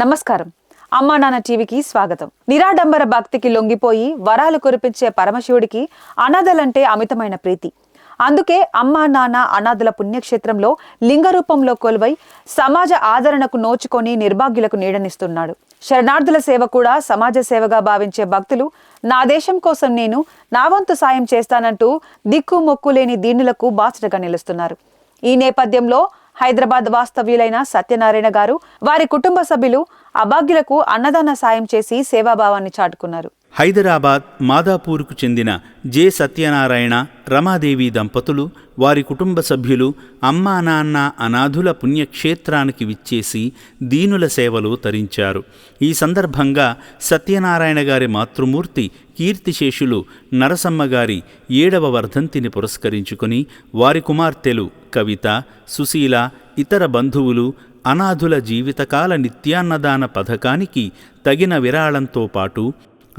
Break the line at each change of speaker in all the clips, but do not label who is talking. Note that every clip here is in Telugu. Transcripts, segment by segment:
నమస్కారం. అమ్మా నాన్న టీవీకి స్వాగతం. నిరాడంబర భక్తికి లొంగిపోయి వరాలు కురిపించే పరమశివుడికి అనాథలంటే అమితమైన ప్రీతి. అందుకే అమ్మా నాన్న అనాథుల పుణ్యక్షేత్రంలో లింగ రూపంలో కొలువై సమాజ ఆదరణకు నోచుకొని నిర్భాగ్యులకు నీడనిస్తున్నాడు. శరణార్థుల సేవ కూడా సమాజ సేవగా భావించే భక్తులు నా దేశం కోసం నేను నా వంతు సాయం చేస్తానంటూ దిక్కు మొక్కు లేని దీనులకు బాసటగా నిలుస్తున్నారు. ఈ నేపథ్యంలో హైదరాబాద్ వాస్తవ్యులైన సత్యనారాయణ గారు వారి కుటుంబ సభ్యులు అభాగ్యులకు అన్నదాన సాయం చేసి సేవాభావాన్ని చాటుకున్నారు.
హైదరాబాద్ మాదాపూర్కు చెందిన జె సత్యనారాయణ రమాదేవి దంపతులు వారి కుటుంబ సభ్యులు అమ్మా నాన్న అనాథుల పుణ్యక్షేత్రానికి విచ్చేసి దీనుల సేవలు తరించారు. ఈ సందర్భంగా సత్యనారాయణ గారి మాతృమూర్తి కీర్తిశేషులు నరసమ్మ గారి ఏడవ వర్ధంతిని పురస్కరించుకొని వారి కుమార్తెలు కవిత సుశీల ఇతర బంధువులు అనాథుల జీవితకాల నిత్యాన్నదాన పథకానికి తగిన విరాళంతో పాటు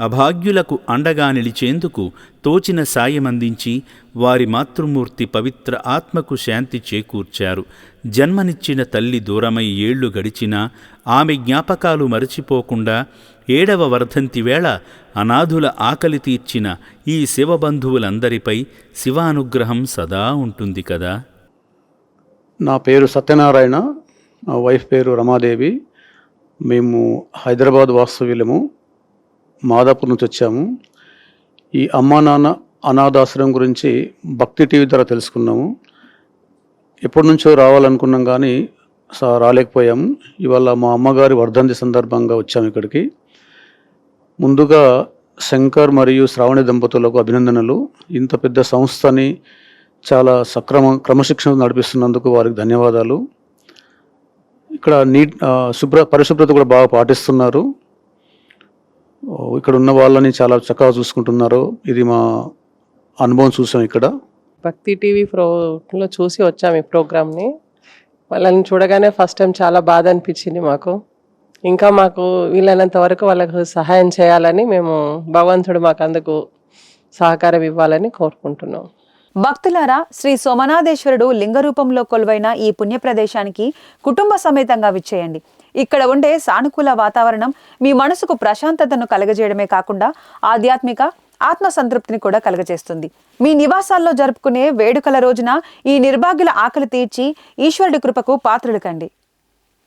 అభాగ్యులకు అండగా నిలిచేందుకు తోచిన సాయమందించి వారి మాతృమూర్తి పవిత్ర ఆత్మకు శాంతి చేకూర్చారు. జన్మనిచ్చిన తల్లి దూరమై ఏళ్ళు గడిచినా ఆమె జ్ఞాపకాలు మరచిపోకుండా ఏడవ వర్ధంతి వేళ అనాథుల ఆకలి తీర్చిన ఈ శివబంధువులందరిపై శివానుగ్రహం సదా ఉంటుంది కదా.
నా పేరు సత్యనారాయణ నా వైఫ్ పేరు రమాదేవి. మేము హైదరాబాద్ వాస్తవ్యులము. మాదాపూర్ నుంచి వచ్చాము. ఈ అమ్మా నాన్న అనాథాశ్రమం గురించి భక్తి టీవీ ద్వారా తెలుసుకున్నాము. ఎప్పటి నుంచో రావాలనుకున్నాం కానీ స- రాలేకపోయాము. ఇవాళ మా అమ్మగారి వర్ధంతి సందర్భంగా వచ్చాము ఇక్కడికి. ముందుగా శంకర్ మరియు శ్రావణి దంపతులకు అభినందనలు. ఇంత పెద్ద సంస్థని చాలా సక్రమ క్రమశిక్షణ నడిపిస్తున్నందుకు వారికి ధన్యవాదాలు. ఇక్కడ నీట్ శుభ్ర పరిశుభ్రత కూడా బాగా పాటిస్తున్నారు. ఇక్కడ ఉన్న వాళ్ళని చాలా చక్కగా చూసుకుంటున్నారు. ఇది మా అనుభవం చూసాం ఇక్కడ.
భక్తి టీవీ ప్రోలో చూసి వచ్చాము ఈ ప్రోగ్రామ్ని. వాళ్ళని చూడగానే ఫస్ట్ టైం చాలా బాధ అనిపించింది మాకు. ఇంకా మాకు వీలైనంత వరకు వాళ్ళకు సహాయం చేయాలని మేము భగవంతుడు మాకు అందుకు సహకారం ఇవ్వాలని కోరుకుంటున్నాం.
భక్తులారా శ్రీ సోమనాథేశ్వరుడు లింగ రూపంలో కొలువైన ఈ పుణ్య ప్రదేశానికి కుటుంబ సమేతంగా విచ్చేయండి. ఇక్కడ ఉండే సానుకూల వాతావరణం మీ మనసుకు ప్రశాంతతను కలగజేయడమే కాకుండా ఆధ్యాత్మిక ఆత్మ సంతృప్తిని కూడా కలగజేస్తుంది. మీ నివాసాల్లో జరుపుకునే వేడుకల రోజున ఈ నిర్భాగ్యుల ఆకలి తీర్చి ఈశ్వరుడి కృపకు పాత్రులు కండి.